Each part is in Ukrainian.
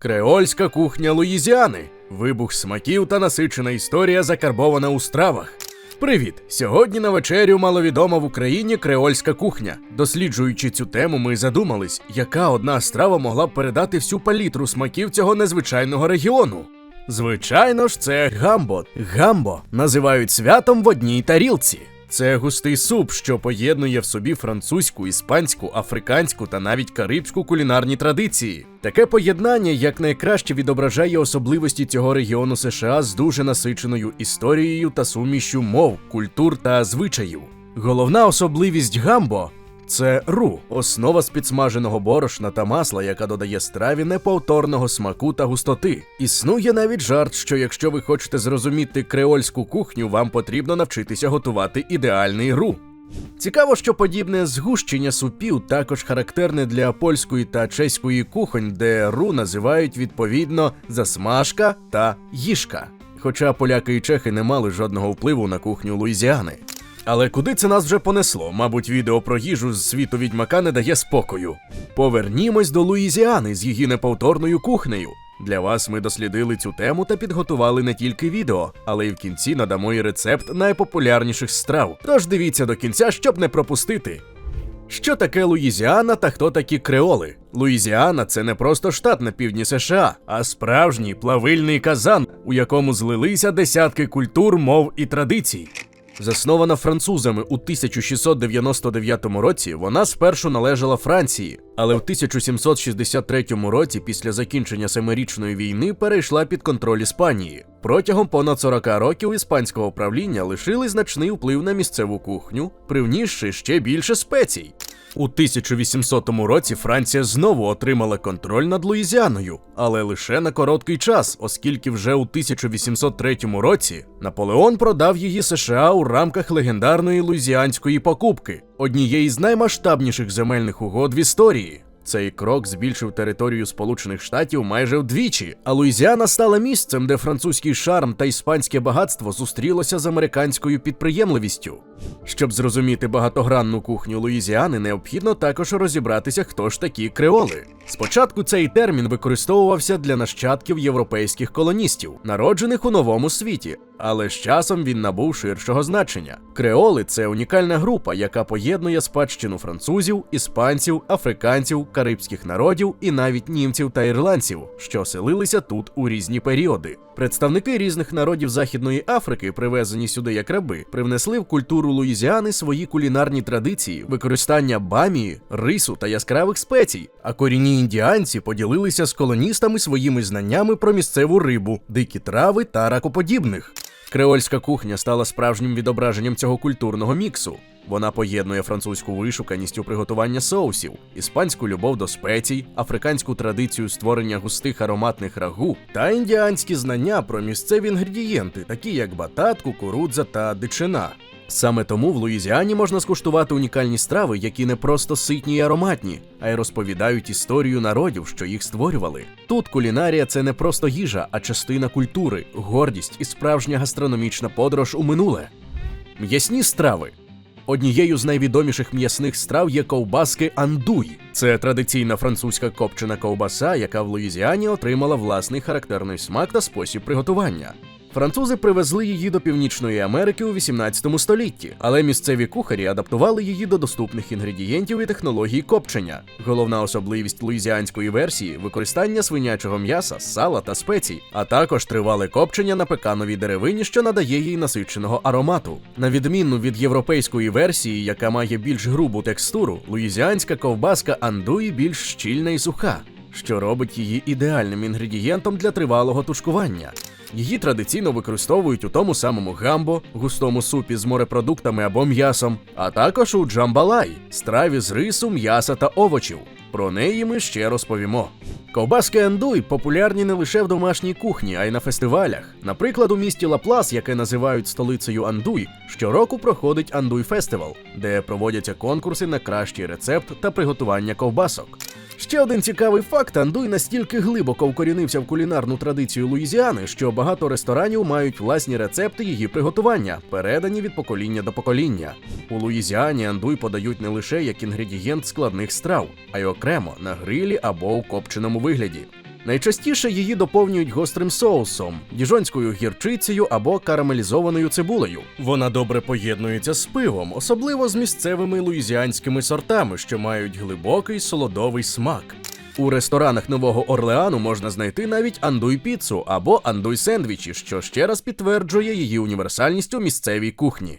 Креольська кухня Луїзіани. Вибух смаків та насичена історія закарбована у стравах. Привіт! Сьогодні на вечерю маловідома в Україні креольська кухня. Досліджуючи цю тему, ми задумались, яка одна страва могла б передати всю палітру смаків цього незвичайного регіону. Звичайно ж, це гамбо. Гамбо називають святом в одній тарілці. Це густий суп, що поєднує в собі французьку, іспанську, африканську та навіть карибську кулінарні традиції. Таке поєднання якнайкраще відображає особливості цього регіону США з дуже насиченою історією та сумішю мов, культур та звичаїв. Головна особливість гамбо це ру, основа з підсмаженого борошна та масла, яка додає страві неповторного смаку та густоти. Існує навіть жарт, що якщо ви хочете зрозуміти креольську кухню, вам потрібно навчитися готувати ідеальний ру. Цікаво, що подібне згущення супів також характерне для польської та чеської кухонь, де ру називають відповідно засмажка та їжка. Хоча поляки і чехи не мали жодного впливу на кухню Луїзіани. Але куди це нас вже понесло? Мабуть, відео про їжу з світу відьмака не дає спокою. Повернімось до Луїзіани з її неповторною кухнею. Для вас ми дослідили цю тему та підготували не тільки відео, але й в кінці надамо і рецепт найпопулярніших страв. Тож дивіться до кінця, щоб не пропустити. Що таке Луїзіана та хто такі креоли? Луїзіана це не просто штат на півдні США, а справжній плавильний казан, у якому злилися десятки культур, мов і традицій. Заснована французами у 1699 році, вона спершу належала Франції, але в 1763 році, після закінчення Семирічної війни, перейшла під контроль Іспанії. Протягом понад 40 років іспанського правління лишили значний вплив на місцеву кухню, привнісши ще більше спецій. У 1800 році Франція знову отримала контроль над Луїзіаною, але лише на короткий час, оскільки вже у 1803 році Наполеон продав її США у рамках легендарної луїзіанської покупки, однієї з наймасштабніших земельних угод в історії. Цей крок збільшив територію Сполучених Штатів майже вдвічі, а Луїзіана стала місцем, де французький шарм та іспанське багатство зустрілося з американською підприємливістю. Щоб зрозуміти багатогранну кухню Луїзіани, необхідно також розібратися, хто ж такі креоли. Спочатку цей термін використовувався для нащадків європейських колоністів, народжених у новому світі, але з часом він набув ширшого значення. Креоли це унікальна група, яка поєднує спадщину французів, іспанців, африканців, карибських народів і навіть німців та ірландців, що оселилися тут у різні періоди. Представники різних народів Західної Африки, привезені сюди як раби, привнесли в культуру Луїзіани свої кулінарні традиції, використання бамії, рису та яскравих спецій. А корінні індіанці поділилися з колоністами своїми знаннями про місцеву рибу, дикі трави та ракоподібних. Креольська кухня стала справжнім відображенням цього культурного міксу. Вона поєднує французьку вишуканість у приготування соусів, іспанську любов до спецій, африканську традицію створення густих ароматних рагу та індіанські знання про місцеві інгредієнти, такі як батат, кукурудза та дичина. Саме тому в Луїзіані можна скуштувати унікальні страви, які не просто ситні й ароматні, а й розповідають історію народів, що їх створювали. Тут кулінарія це не просто їжа, а частина культури, гордість і справжня гастрономічна подорож у минуле. М'ясні страви. Однією з найвідоміших м'ясних страв є ковбаски андуй. Це традиційна французька копчена ковбаса, яка в Луїзіані отримала власний характерний смак та спосіб приготування. Французи привезли її до Північної Америки у 18 столітті, але місцеві кухарі адаптували її до доступних інгредієнтів і технологій копчення. Головна особливість луїзіанської версії використання свинячого м'яса, сала та спецій, а також тривале копчення на пекановій деревині, що надає їй насиченого аромату. На відміну від європейської версії, яка має більш грубу текстуру, луїзіанська ковбаска андуї більш щільна і суха, що робить її ідеальним інгредієнтом для тривалого тушкування. Її традиційно використовують у тому самому гамбо, густому супі з морепродуктами або м'ясом, а також у джамбалай страві з рису, м'яса та овочів. Про неї ми ще розповімо. Ковбаски андуй популярні не лише в домашній кухні, а й на фестивалях. Наприклад, у місті Лаплас, яке називають столицею андуй, щороку проходить андуй фестивал, де проводяться конкурси на кращий рецепт та приготування ковбасок. Ще один цікавий факт: андуй настільки глибоко вкорінився в кулінарну традицію Луїзіани, що багато ресторанів мають власні рецепти її приготування, передані від покоління до покоління. У Луїзіані андуй подають не лише як інгредієнт складних страв, а й окремо на грилі або у копченому вигляді. Найчастіше її доповнюють гострим соусом, діжонською гірчицею або карамелізованою цибулею. Вона добре поєднується з пивом, особливо з місцевими луїзіанськими сортами, що мають глибокий солодовий смак. У ресторанах Нового Орлеану можна знайти навіть андуй піцу або андуй сендвічі, що ще раз підтверджує її універсальність у місцевій кухні.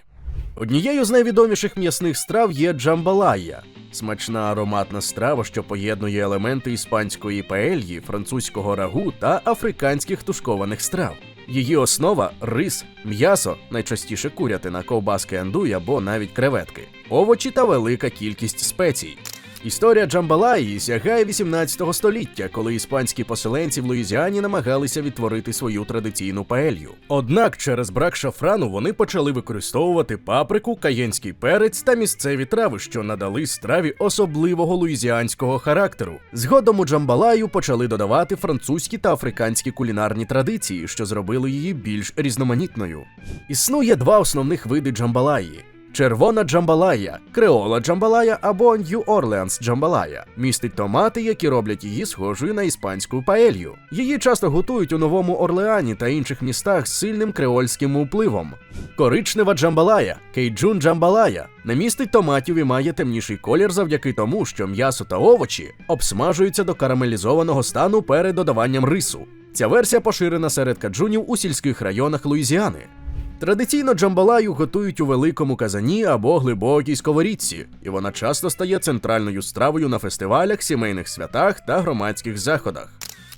Однією з найвідоміших м'ясних страв є джамбалая. Смачна ароматна страва, що поєднує елементи іспанської паельї, французького рагу та африканських тушкованих страв. Її основа рис, м'ясо, найчастіше курятина, ковбаски андуй або навіть креветки, овочі та велика кількість спецій. Історія Джамбалаї сягає 18 століття, коли іспанські поселенці в Луїзіані намагалися відтворити свою традиційну паелью. Однак через брак шафрану вони почали використовувати паприку, каєнський перець та місцеві трави, що надали страві особливого луїзіанського характеру. Згодом у Джамбалаю почали додавати французькі та африканські кулінарні традиції, що зробили її більш різноманітною. Існує два основних види джамбалаї. Червона джамбалая, креола джамбалая або Нью Орлеанс джамбалая містить томати, які роблять її схожою на іспанську паелью. Її часто готують у Новому Орлеані та інших містах з сильним креольським впливом. Коричнева джамбалая, кейджун джамбалая, не містить томатів і має темніший колір завдяки тому, що м'ясо та овочі обсмажуються до карамелізованого стану перед додаванням рису. Ця версія поширена серед каджунів у сільських районах Луїзіани. Традиційно джамбалаю готують у великому казані або глибокій сковорідці, і вона часто стає центральною стравою на фестивалях, сімейних святах та громадських заходах.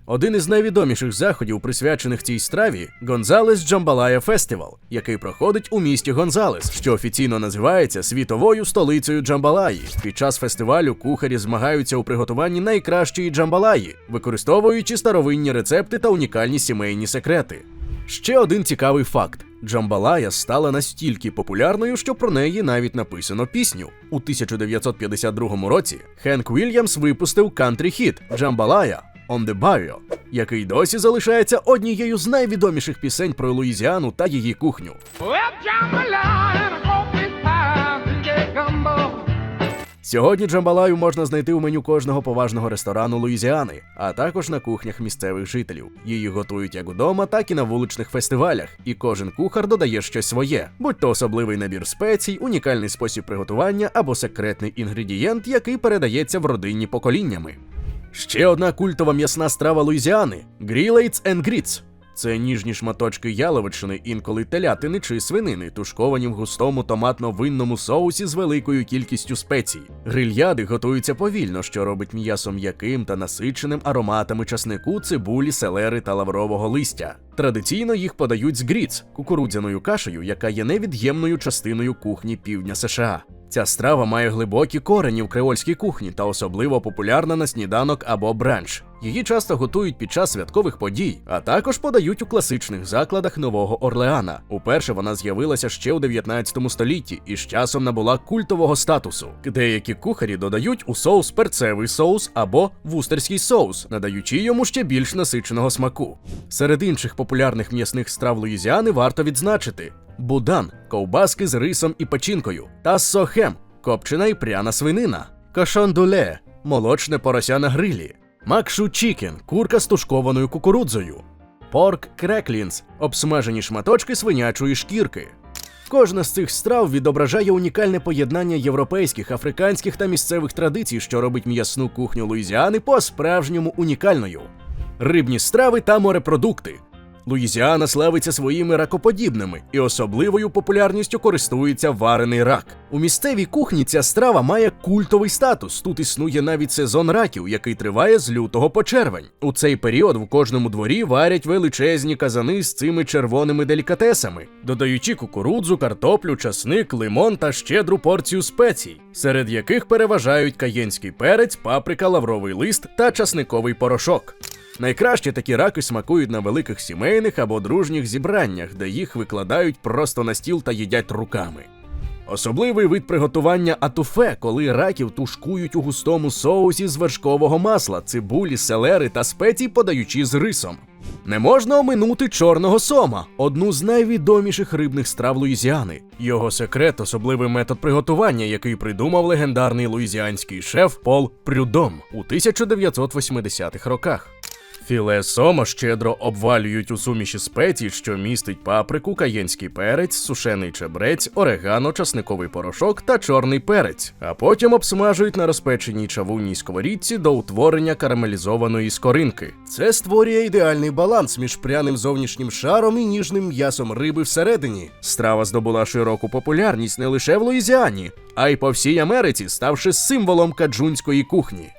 Один із найвідоміших заходів, присвячених цій страві, Гонзалес Джамбалая Фестивал, який проходить у місті Гонзалес, що офіційно називається світовою столицею Джамбалаї. Під час фестивалю кухарі змагаються у приготуванні найкращої джамбалаї, використовуючи старовинні рецепти та унікальні сімейні секрети. Ще один цікавий факт: Джамбалая стала настільки популярною, що про неї навіть написано пісню. У 1952 році Хенк Вільямс випустив кантрі-хіт Джамбалая On the Bayou, який досі залишається однією з найвідоміших пісень про Луїзіану та її кухню. Well, Сьогодні джамбалаю можна знайти у меню кожного поважного ресторану Луїзіани, а також на кухнях місцевих жителів. Її готують як удома, так і на вуличних фестивалях, і кожен кухар додає щось своє, будь то особливий набір спецій, унікальний спосіб приготування або секретний інгредієнт, який передається в родині поколіннями. Ще одна культова м'ясна страва Луїзіани – Grillades and. Це ніжні шматочки яловичини, інколи телятини чи свинини, тушковані в густому томатно-винному соусі з великою кількістю спецій. Грильяди готуються повільно, що робить м'ясо м'яким та насиченим ароматами часнику, цибулі, селери та лаврового листя. Традиційно їх подають з гріц – кукурудзяною кашею, яка є невід'ємною частиною кухні півдня США. Ця страва має глибокі корені в креольській кухні та особливо популярна на сніданок або бранч. Її часто готують під час святкових подій, а також подають у класичних закладах Нового Орлеана. Уперше вона з'явилася ще у 19 столітті і з часом набула культового статусу. Деякі кухарі додають у соус перцевий соус або вустерський соус, надаючи йому ще більш насиченого смаку. Серед інших популярних м'ясних страв Луїзіани варто відзначити будан, ковбаски з рисом і печінкою, та сохем, копчена і пряна свинина, кашандуле, молочне порося на грилі, макшу чікен, курка з тушкованою кукурудзою, порк креклінс, обсмажені шматочки свинячої шкірки. Кожна з цих страв відображає унікальне поєднання європейських, африканських та місцевих традицій, що робить м'ясну кухню Луїзіани по-справжньому унікальною. Рибні страви та морепродукти. Луїзіана славиться своїми ракоподібними і особливою популярністю користується варений рак. У місцевій кухні ця страва має культовий статус. Тут існує навіть сезон раків, який триває з лютого по червень. У цей період в кожному дворі варять величезні казани з цими червоними делікатесами, додаючи кукурудзу, картоплю, часник, лимон та щедру порцію спецій, серед яких переважають каєнський перець, паприка, лавровий лист та часниковий порошок. Найкраще такі раки смакують на великих сімейних або дружніх зібраннях, де їх викладають просто на стіл та їдять руками. Особливий вид приготування атуфе, коли раків тушкують у густому соусі з вершкового масла, цибулі, селери та спецій, подаючи з рисом. Не можна оминути чорного сома, одну з найвідоміших рибних страв Луїзіани. Його секрет особливий метод приготування, який придумав легендарний луїзіанський шеф Пол Прюдом у 1980-х роках. Філе сома щедро обвалюють у суміші спецій, що містить паприку, каєнський перець, сушений чебрець, орегано, часниковий порошок та чорний перець, а потім обсмажують на розпеченій чавунній сковорідці до утворення карамелізованої скоринки. Це створює ідеальний баланс між пряним зовнішнім шаром і ніжним м'ясом риби всередині. Страва здобула широку популярність не лише в Луїзіані, а й по всій Америці, ставши символом каджунської кухні.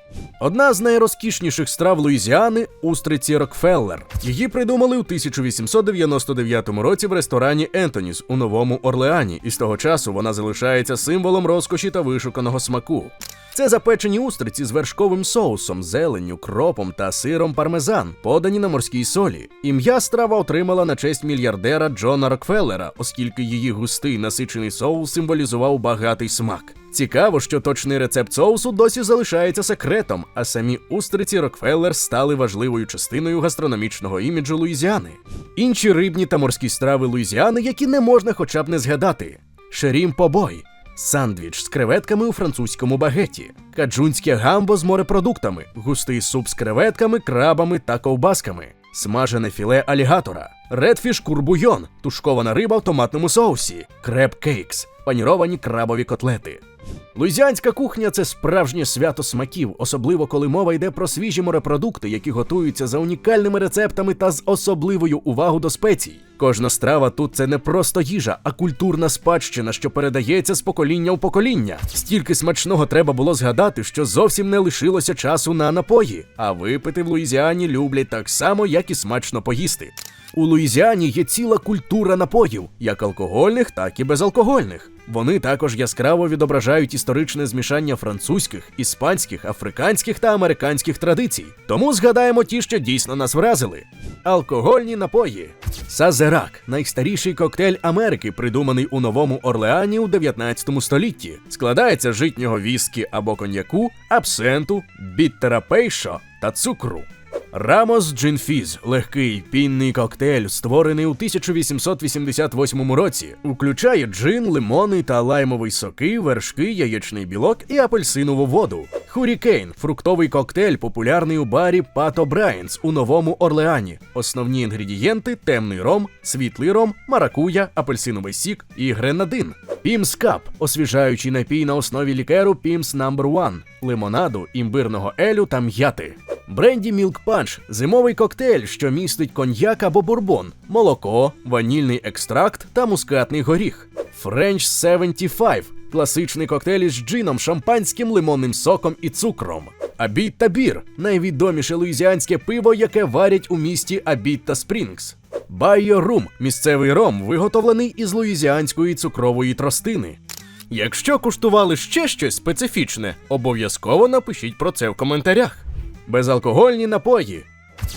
Одна з найрозкішніших страв Луїзіани устриці Рокфеллер. Її придумали у 1899 році в ресторані Ентоніс у Новому Орлеані, і з того часу вона залишається символом розкоші та вишуканого смаку. Це запечені устриці з вершковим соусом, зеленню, кропом та сиром пармезан, подані на морській солі. Ім'я страва отримала на честь мільярдера Джона Рокфеллера, оскільки її густий насичений соус символізував багатий смак. Цікаво, що точний рецепт соусу досі залишається секретом, а самі устриці Рокфеллер стали важливою частиною гастрономічного іміджу Луїзіани. Інші рибні та морські страви Луїзіани, які не можна хоча б не згадати: шерім побой, сандвіч з креветками у французькому багеті, каджунське гамбо з морепродуктами, густий суп з креветками, крабами та ковбасками, смажене філе алігатора, редфіш курбуйон, тушкована риба в томатному соусі, креб кейкс, паніровані крабові котлети. Луїзіанська кухня це справжнє свято смаків, особливо коли мова йде про свіжі морепродукти, які готуються за унікальними рецептами та з особливою увагою до спецій. Кожна страва тут це не просто їжа, а культурна спадщина, що передається з покоління в покоління. Стільки смачного треба було згадати, що зовсім не лишилося часу на напої. А випити в Луїзіані люблять так само, як і смачно поїсти. У Луїзіані є ціла культура напоїв, як алкогольних, так і безалкогольних. Вони також яскраво відображають історичне змішання французьких, іспанських, африканських та американських традицій. Тому згадаємо ті, що дійсно нас вразили. Алкогольні напої. Сазерак найстаріший коктейль Америки, придуманий у Новому Орлеані у 19 столітті. Складається з житнього віскі або коньяку, абсенту, біттера пейшо та цукру. Рамос Джинфіз легкий пінний коктейль, створений у 1888 році, включає джин, лимонний та лаймовий соки, вершки, яєчний білок і апельсинову воду. Хурікейн фруктовий коктейль, популярний у барі Пато Брайанс у Новому Орлеані. Основні інгредієнти темний ром, світлий ром, маракуя, апельсиновий сік і гренадин. Пімс Кап освіжаючий напій на основі лікеру Пімс Number One, лимонаду, імбирного елю та м'яти. Бренді Мілк Панч зимовий коктейль, що містить коньяк або бурбон, молоко, ванільний екстракт та мускатний горіх. French 75 класичний коктейль із джином, шампанським лимонним соком і цукром. Абіт та бір найвідоміше луїзіанське пиво, яке варять у місті Абіта Спрінгс. Байо Рум місцевий ром, виготовлений із луїзіанської цукрової тростини. Якщо куштували ще щось специфічне, обов'язково напишіть про це в коментарях. Безалкогольні напої.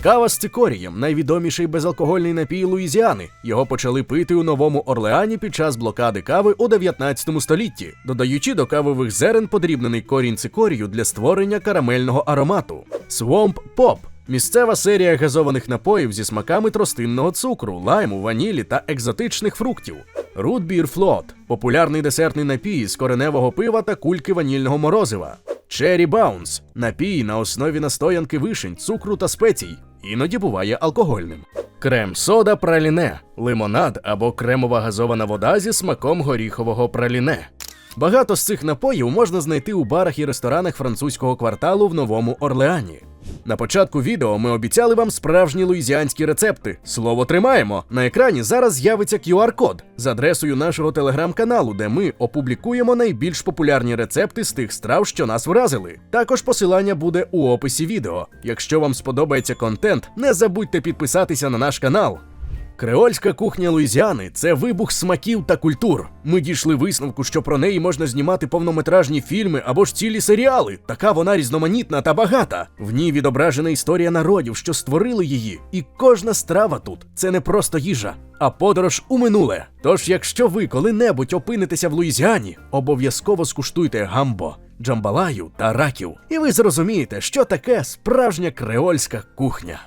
Кава з цикорієм найвідоміший безалкогольний напій Луїзіани. Його почали пити у Новому Орлеані під час блокади кави у 19 столітті, додаючи до кавових зерен подрібнений корінь цикорію для створення карамельного аромату. Swamp Pop місцева серія газованих напоїв зі смаками тростинного цукру, лайму, ванілі та екзотичних фруктів. Float – популярний десертний напій з кореневого пива та кульки ванільного морозива. Cherry Bounce – напій на основі настоянки вишень, цукру та спецій. Іноді буває алкогольним. Крем-сода праліне, лимонад або кремова газована вода зі смаком горіхового праліне. Багато з цих напоїв можна знайти у барах і ресторанах французького кварталу в Новому Орлеані. На початку відео ми обіцяли вам справжні луїзіанські рецепти. Слово тримаємо. На екрані зараз з'явиться QR-код з адресою нашого телеграм-каналу, де ми опублікуємо найбільш популярні рецепти з тих страв, що нас вразили. Також посилання буде у описі відео. Якщо вам сподобається контент, не забудьте підписатися на наш канал. Креольська кухня Луїзіани це вибух смаків та культур. Ми дійшли висновку, що про неї можна знімати повнометражні фільми або ж цілі серіали. Така вона різноманітна та багата. В ній відображена історія народів, що створили її. І кожна страва тут це не просто їжа, а подорож у минуле. Тож, якщо ви коли-небудь опинитеся в Луїзіані, обов'язково скуштуйте гамбо, джамбалаю та раків, і ви зрозумієте, що таке справжня креольська кухня.